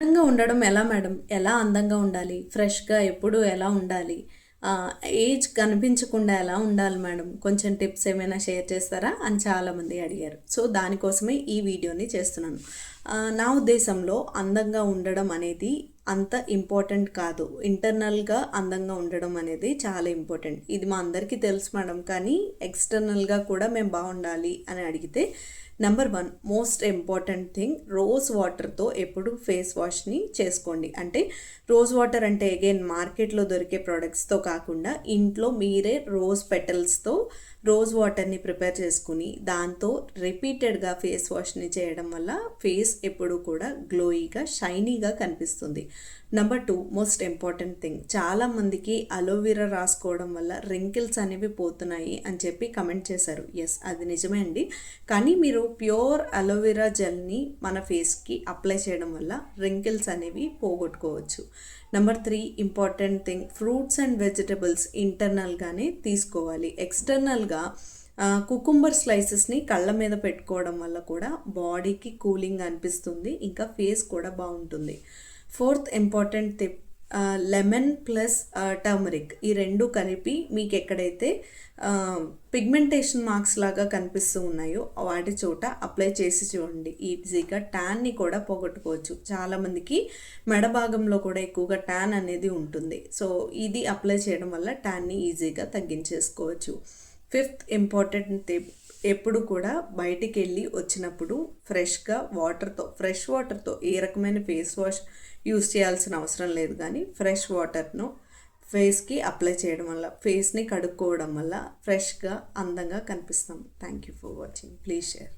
అందంగా ఉండడం ఎలా మేడం? ఎలా అందంగా ఉండాలి? ఫ్రెష్గా ఎప్పుడు ఎలా ఉండాలి? ఏజ్ కనిపించకుండా ఎలా ఉండాలి మేడం? కొంచెం టిప్స్ ఏమైనా షేర్ చేస్తారా? అని చాలామంది అడిగారు. సో దానికోసమే ఈ వీడియోని చేస్తున్నాను. నా ఉద్దేశంలో అందంగా ఉండడం అనేది అంత ఇంపార్టెంట్ కాదు. ఇంటర్నల్గా అందంగా ఉండడం అనేది చాలా ఇంపార్టెంట్. ఇది మా అందరికీ తెలుసు మేడం కానీ ఎక్స్టర్నల్గా కూడా మేము బాగుండాలి అని అడిగితే number one most important thing rose వాటర్తో ఎప్పుడు ఫేస్ వాష్ని చేసుకోండి. అంటే రోజ్ వాటర్ అంటే అగైన్ మార్కెట్లో దొరికే ప్రోడక్ట్స్తో కాకుండా ఇంట్లో మీరే రోజ్ పెటల్స్తో రోజ్ వాటర్ని ప్రిపేర్ చేసుకుని దాంతో రిపీటెడ్గా ఫేస్ వాష్ని చేయడం వల్ల ఫేస్ ఎప్పుడు కూడా గ్లోయిగా షైనీగా కనిపిస్తుంది. Number two most important thing చాలామందికి అలోవెరా రాసుకోవడం వల్ల రింకిల్స్ అనేవి పోతున్నాయి అని చెప్పి కమెంట్ చేశారు. ఎస్ అది నిజమే అండి. కానీ మీరు ప్యూర్ అలోవెరా జెల్ని మన ఫేస్కి అప్లై చేయడం వల్ల రింకిల్స్ అనేవి పోగొట్టుకోవచ్చు. Number three important thing fruits and vegetables ఇంటర్నల్గానే తీసుకోవాలి. ఎక్స్టర్నల్గా కుకుంబర్ స్లైసెస్ని కళ్ళ మీద పెట్టుకోవడం వల్ల కూడా బాడీకి కూలింగ్ అనిపిస్తుంది. ఇంకా ఫేస్ కూడా బాగుంటుంది. Fourth important tip lemon plus turmeric. ఈ రెండు కలిపి మీకు ఎక్కడైతే పిగ్మెంటేషన్ మార్క్స్ లాగా కనిపిస్తూ ఉన్నాయో వాటి చోట అప్లై చేసి చూడండి. ఈజీగా ట్యాన్ని కూడా పోగొట్టుకోవచ్చు. చాలామందికి మెడ భాగంలో కూడా ఎక్కువగా ట్యాన్ అనేది ఉంటుంది. సో ఇది అప్లై చేయడం వల్ల ట్యాన్ని ఈజీగా తగ్గించేసుకోవచ్చు. ఫిఫ్త్ ఇంపార్టెంట్ టిప్ ఎప్పుడు కూడా బయటికి వెళ్ళి వచ్చినప్పుడు ఫ్రెష్గా వాటర్తో ఫ్రెష్ వాటర్తో ఏ రకమైన ఫేస్ వాష్ యూస్ చేయాల్సిన అవసరం లేదు. కానీ ఫ్రెష్ వాటర్ను ఫేస్కి అప్లై చేయడం వల్ల ఫేస్ని కడుక్కోవడం వల్ల ఫ్రెష్గా అందంగా కనిపిస్తాం. Thank you for watching. Please share.